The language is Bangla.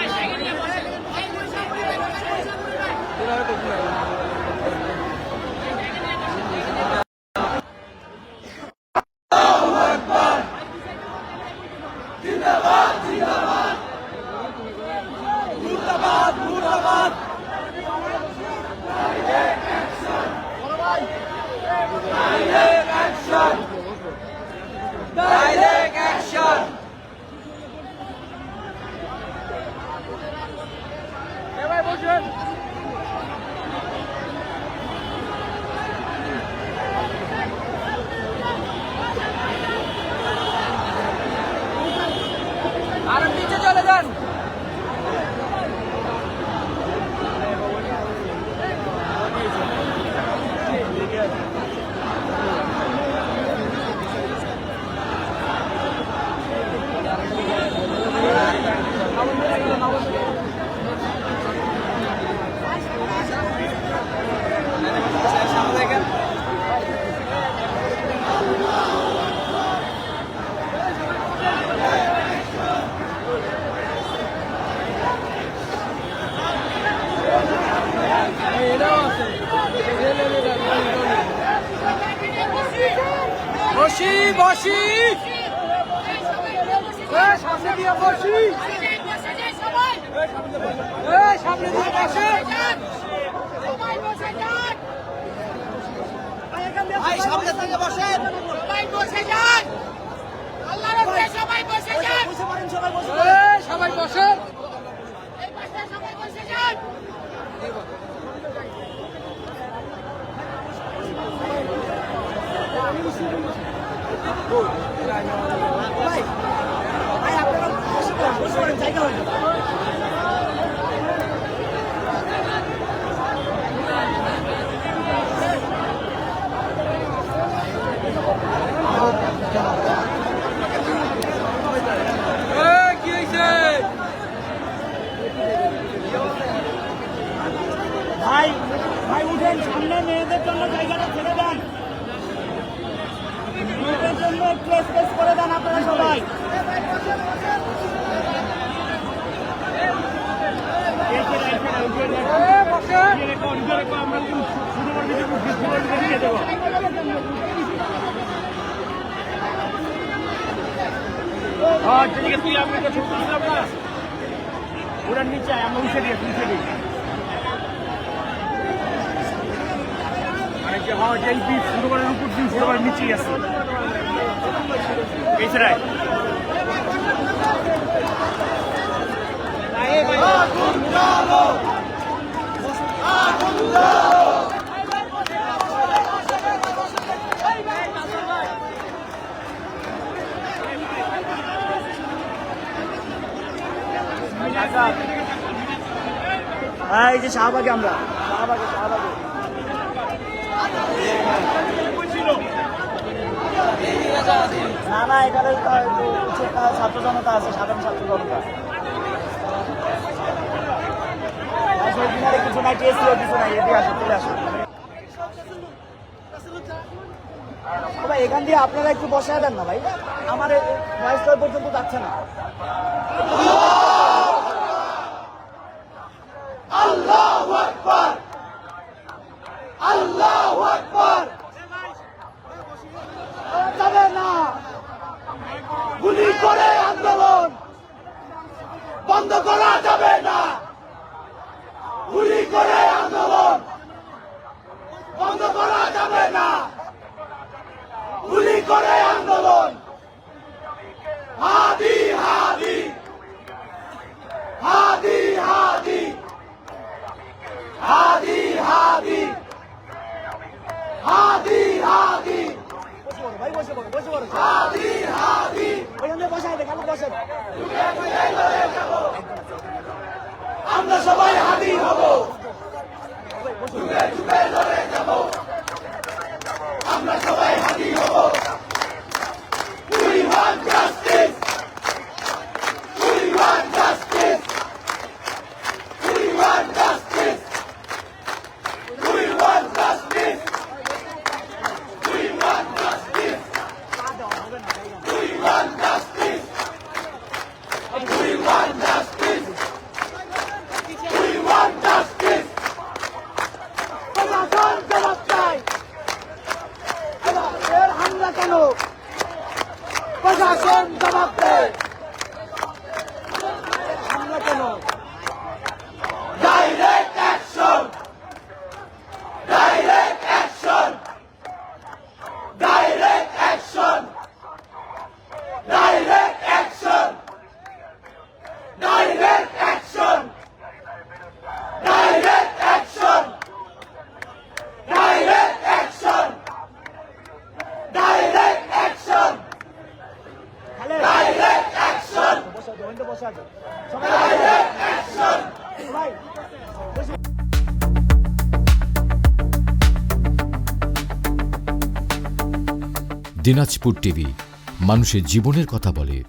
মুর্দাবাদ বসি বসি। সামনে দিয়ে বসি। সামনে দিয়ে বসে। ভাই সামনে থেকে বসেন সবাই বসে যান। সবাই বসেন এই পাশে সবাই বসে যান এই কি হয়েছে ভাই ভাই উঠেন। সামনে মেয়েদের জন্য জায়গাটা ছেড়ে দেন মেয়েদের জন্য একটু স্পেস করে দেন আপনারা সবাই এই বসেন ঠিক তুই আমি তো ছোট ছিলাম না। ওটার নিচে আমরা উঠে দিই উঠে দিই। মানে যে হয় যেই বীজ ফুটবলের উপর দিন ফুটবলের নিচেই আছে। এই সেটাই এই যে শাহবাগে আমরা। শাহবাগে শাহবাগে। না না, এখানে ছাত্র জনতা আছে, সাধারণ ছাত্র জনতা। কিছু কিছু নাই ভাই, এখান দিয়ে আপনারা একটু বসে দেন না ভাই। আমার পর্যন্ত যাচ্ছে না যাবে না গুলি করে আন্দোলন বন্ধ করা যাবে না গুলি করে আন্দোলন বন্ধ করা যাবে না গুলি করে আন্দোলন। হাদি হাদি। হাদি হাদি। হাদি হাদি। হাদি হাদি। ভাই বসে পড়ো বসে পড়ো হাদি হাদি। খালি বসে আমরা সবাই হাদি হব। আমরা সবাই হাদি হব। প্রশাসন জবাব দেয়। Direct action দিনাজপুর টিভি মানুষের জীবনের কথা বলে।